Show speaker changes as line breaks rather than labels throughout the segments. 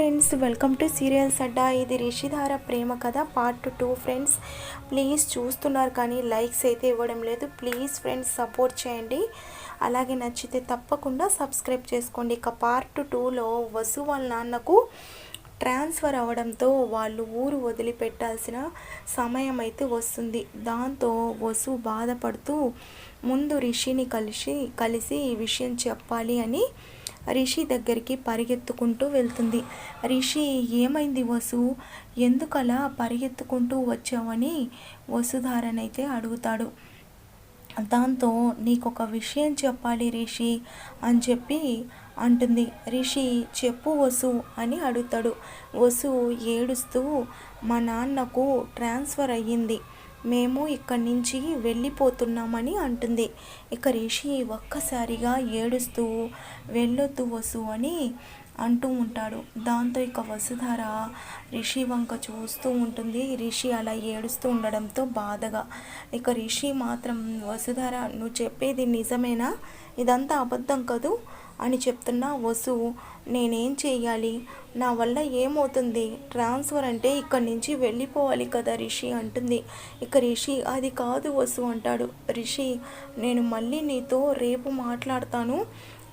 Friends welcome to serials Adda ఇది రిషిధార ప్రేమ కథ part two friends please చూస్తున్నారు కానీ లైక్స్ అయితే ఇవ్వడం లేదు. ప్లీజ్ ఫ్రెండ్స్ సపోర్ట్ చేయండి. అలాగే నచ్చితే తప్పకుండా సబ్స్క్రైబ్ చేసుకోండి. ఇక పార్ట్ టూలో వసు వాళ్ళ నాన్నకు ట్రాన్స్ఫర్ అవ్వడంతో వాళ్ళు ఊరు వదిలిపెట్టాల్సిన సమయం అయితే వస్తుంది. దాంతో వసు బాధపడుతూ ముందు రిషిని కలిసి కలిసి ఈ విషయం చెప్పాలి అని రిషి దగ్గరికి పరిగెత్తుకుంటూ వెళ్తుంది. రిషి ఏమైంది వసు? ఎందుకలా పరిగెత్తుకుంటూ వచ్చావని వసుధారనైతే అడుగుతాడు. దాంతో నీకు ఒక విషయం చెప్పాలి రిషి అని చెప్పి అంటుంది. రిషి చెప్పు వసు అని అడుగుతాడు. వసు ఏడుస్తూ మా నాన్నకు ట్రాన్స్ఫర్ అయ్యింది. మేము ఇక్కడి నుంచి వెళ్ళిపోతున్నామని అంటుంది. ఇక రిషి ఒక్కసారిగా ఏడుస్తూ వెళ్ళొద్దు వసు అని అంటూ ఉంటాడు. దాంతో ఇక వసుధార రిషి వంక చూస్తూ ఉంటుంది. రిషి అలా ఏడుస్తూ ఉండడంతో బాధగా. ఇక రిషి మాత్రం వసుధార నువ్వు చెప్పేది నిజమేనా? ఇదంతా అబద్ధం కదూ? అని చెప్తున్న వసు నేనేం చేయాలి నా వల్ల ఏమవుతుంది? ట్రాన్స్ఫర్ అంటే ఇక్కడి నుంచి వెళ్ళిపోవాలి కదా రిషి అంటుంది. ఇక రిషి అది కాదు వసు అంటాడు. రిషి నేను మళ్ళీ నీతో రేపు మాట్లాడతాను.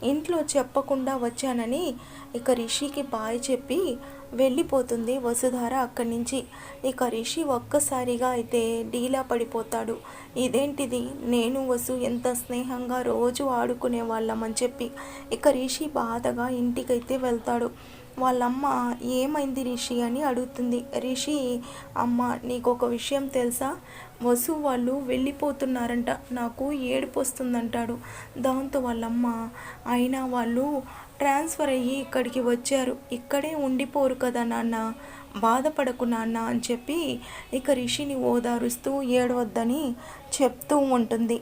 ఇంట్లో చెప్పకుండా వచ్చానని ఇక రిషికి బాయ్ చెప్పి వెళ్ళిపోతుంది. వసుధార అక్కడి నుంచి ఇక రిషి ఒక్కసారిగా అయితే డీలా పడిపోతాడు. ఇదేంటిది? నేను వసు ఎంత స్నేహంగా రోజు ఆడుకునే వాళ్ళమని చెప్పి ఇక రిషి బాధగా ఇంటికైతే వెళ్తాడు. వాళ్ళమ్మ ఏమైంది రిషి? అని అడుగుతుంది. రిషి అమ్మ నీకు ఒక విషయం తెలుసా? వసు వాళ్ళు వెళ్ళిపోతున్నారంట నాకు ఏడుపు వస్తుందంటాడు. దాంతో వాళ్ళమ్మ అయినా వాళ్ళు ట్రాన్స్ఫర్ అయ్యి ఇక్కడికి వచ్చారు. ఇక్కడే ఉండిపోరు కదా నాన్న. బాధపడకు నాన్న అని చెప్పి ఇక రిషిని ఓదారుస్తూ ఏడవద్దని చెప్తూ ఉంటుంది.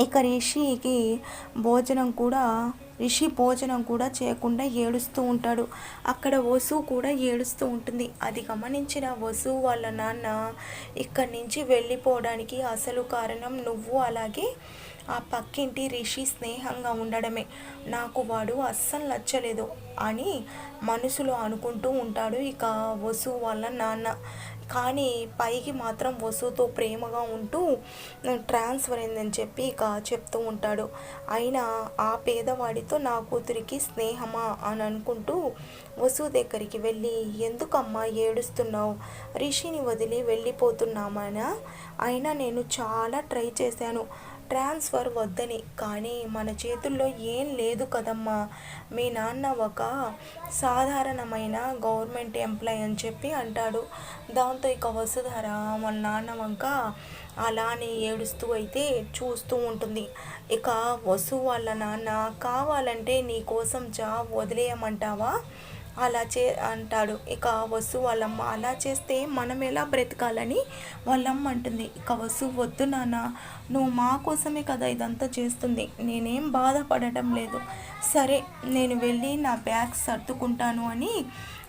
ఇక రిషికి భోజనం కూడా రిషి భోజనం కూడా చేయకుండా ఏడుస్తూ ఉంటాడు. అక్కడ వసు కూడా ఏడుస్తూ ఉంటుంది. అది గమనించిన వసు వాళ్ళ నాన్న ఇక్కడి నుంచి వెళ్ళిపోవడానికి అసలు కారణం నువ్వు అలాగే ఆ పక్కింటి రిషి స్నేహంగా ఉండడమే. నాకు వాడు అస్సలు నచ్చలేదు అని మనసులో అనుకుంటూ ఉంటాడు ఇక వసు వాళ్ళ నాన్న. కానీ పైకి మాత్రం వసుతో ప్రేమగా ఉంటూ ట్రాన్స్ఫర్ అయిందని చెప్పి ఇక చెప్తూ ఉంటాడు. అయినా ఆ పేదవాడితో నా కూతురికి స్నేహమా? అని అనుకుంటూ వసు దగ్గరికి వెళ్ళి ఎందుకమ్మా ఏడుస్తున్నావు? రిషిని వదిలి వెళ్ళిపోతున్నామనా? అయినా నేను చాలా ట్రై చేశాను. ట్రాన్స్ఫర్ వద్దని. కానీ మన చేతుల్లో ఏం లేదు కదమ్మా. మీ నాన్న ఒక సాధారణమైన గవర్నమెంట్ ఎంప్లాయ్ అని చెప్పి అంటాడు. దాంతో ఇక వసుధార వాళ్ళ నాన్న వంక అలానే ఏడుస్తూ అయితే చూస్తూ ఉంటుంది. ఇక వసు వాళ్ళ నాన్న కావాలంటే నీ కోసం జాబ్ వదిలేయమంటావా? అలా చే అంటాడు. ఇక వసు వాళ్ళమ్మ అలా చేస్తే మనం ఎలా బ్రతకాలని? వాళ్ళమ్మ అంటుంది. ఇక వసు వద్దు నాన్న. నువ్వు మా కోసమే కదా ఇదంతా చేస్తుంది. నేనేం బాధపడటం లేదు. సరే నేను వెళ్ళి నా బ్యాగ్ సర్దుకుంటాను అని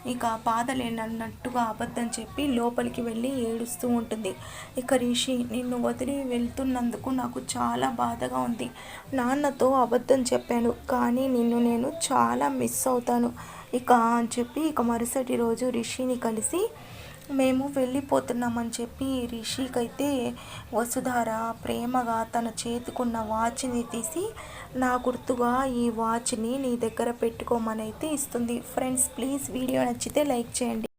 ఇక బాధలేనన్నట్టుగా అబద్ధం చెప్పి లోపలికి వెళ్ళి ఏడుస్తూ ఉంటుంది. ఇక రిషి నిన్ను వదిలి వెళ్తున్నందుకు నాకు చాలా బాధగా ఉంది. నాన్నతో అబద్ధం చెప్పాను కానీ నిన్ను నేను చాలా మిస్ అవుతాను. ఇక అని చెప్పి ఇక మరుసటి రోజు రిషిని కలిసి మేము వెళ్ళిపోతున్నామని చెప్పి రిషికైతే వసుధార ప్రేమగా తన చేతికున్న వాచ్ని తీసి నా గుర్తుగా ఈ వాచ్ని నీ దగ్గర పెట్టుకోమని అయితే ఇస్తుంది. ఫ్రెండ్స్ ప్లీజ్ వీడియో నచ్చితే లైక్ చేయండి.